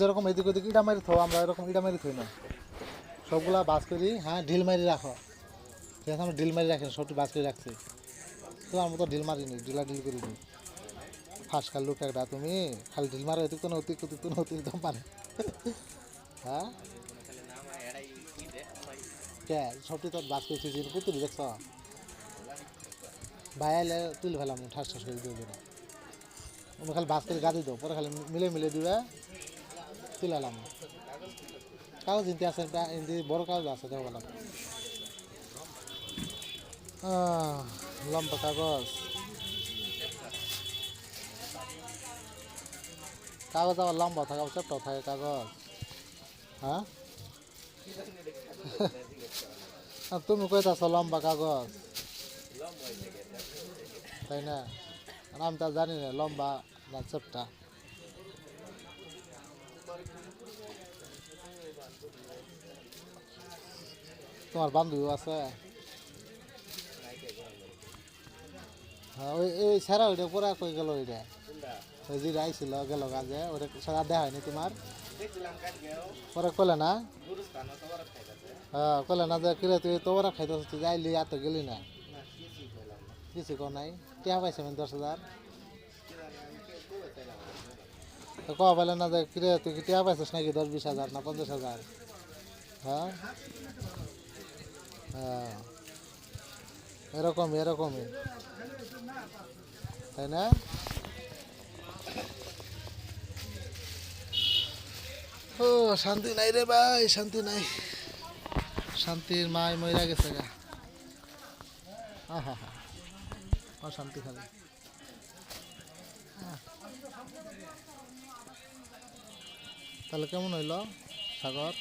যেরকম এদিক ওদিক ইটা মারি থাও, আমরা এরকম ইটা মারি থই না। সবগুলা বাস করি হ্যাঁ ঢিল মারি রাখো। ঠিক আছে, আমরা ঢিল মারি রাখি সবটি বাস করে রাখছি। তোমার মতো ঢিল মারিনি ঢিলা ঢিল করি নি। ফাঁস খাল লোক একটা তুমি? খালি ঢিল মারো তো না অতিরিক্ত অতিরিক্ত না অতিরিক্ত মানে হ্যাঁ? কে, সবটি তো বাস করে থুইছি পুতুলি দেখছ? আইলে তুলে ফেলাম, ঠাস ঠাস করে দিয়ে দেবো। তুমি খালি বাস করে গাদি দাও, পরে খালি মিলে মিলে দিবে। তুলালাম। কাগজ ইন্তি আছে ইন্তি বড় কাগজ আছে দেখো বললাম। আহ, লম্বা কাগজ। কাগজ আবার লম্বা থাকে ছোট্ট থাকে কাগজ। হ্যাঁ? তুমি কইতাছ লম্বা কাগজ। তাই না? আমি তা জানি না লম্বা না ছোট্টা। তোমার বান্ধবীও আছে? হ্যাঁ এই সারা ওইটা পরে কই গেল ওইটা? ওই আইছিল, গেল কাজে ওটা সারা দেওয়া হয়নি তোমার? পরে কলে না? হ্যাঁ কলে না যে কিরে তুই তো ওরা খাইতে তুই যাইলি আর তো গেলি না। কিছু কো নাই। টিয়া পাইছে দশ হাজার। তো কওয়া পাইলে না যে কিরে, তুই কি টিয়া পাইছিস নাকি দশ বিশ হাজার না পঞ্চাশ হাজার? হ্যাঁ? হ্যাঁ। এরকমই এরকমই। তাই না? ও, শান্তি নাই রে ভাই, শান্তি নাই। শান্তির মায় মইরা গেছে গা। আহা হা শান্তি খালি। তাহলে কেমন হইল? সাগর?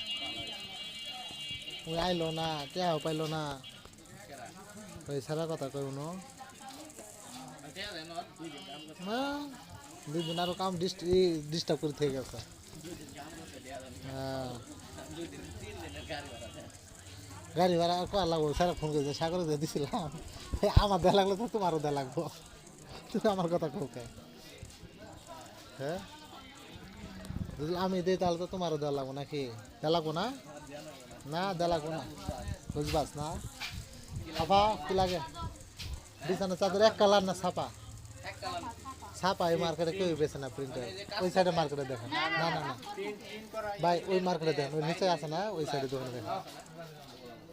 আইলো না টেহাও পাইলো না? ওই সারা কথা কই না? দুই দিন আরও কাম ডিস্টার্ব করে থেকে গেছে। হ্যাঁ। গাড়ি ভাড়া কয়া লাগবো, স্যার ফোন করেছে, সাগরে দিয়ে দিছিলাম আমার দেয়া লাগল তো তোমারও দেয়া লাগবো। তুমি আমার কথা কোকে হ্যাঁ? আমি দিই, তাহলে তো তোমারও দেওয়া লাগবো নাকি? দেওয়া লাগবো না? না, দেওয়া লাগবো না। বুঝবাস না? ছাপা, কি লাগে? বিছানা চাদর এক কালার না ছাপা? ছাপা এই মার্কেটে কেউ বেছে না প্রিন্টার ওই সাইডে মার্কেটে দেখেন। না না না। ভাই, ওই মার্কেটে দেখেন। ওই নিচে আছে না? ওই সাইডে দোকানে দেখেন।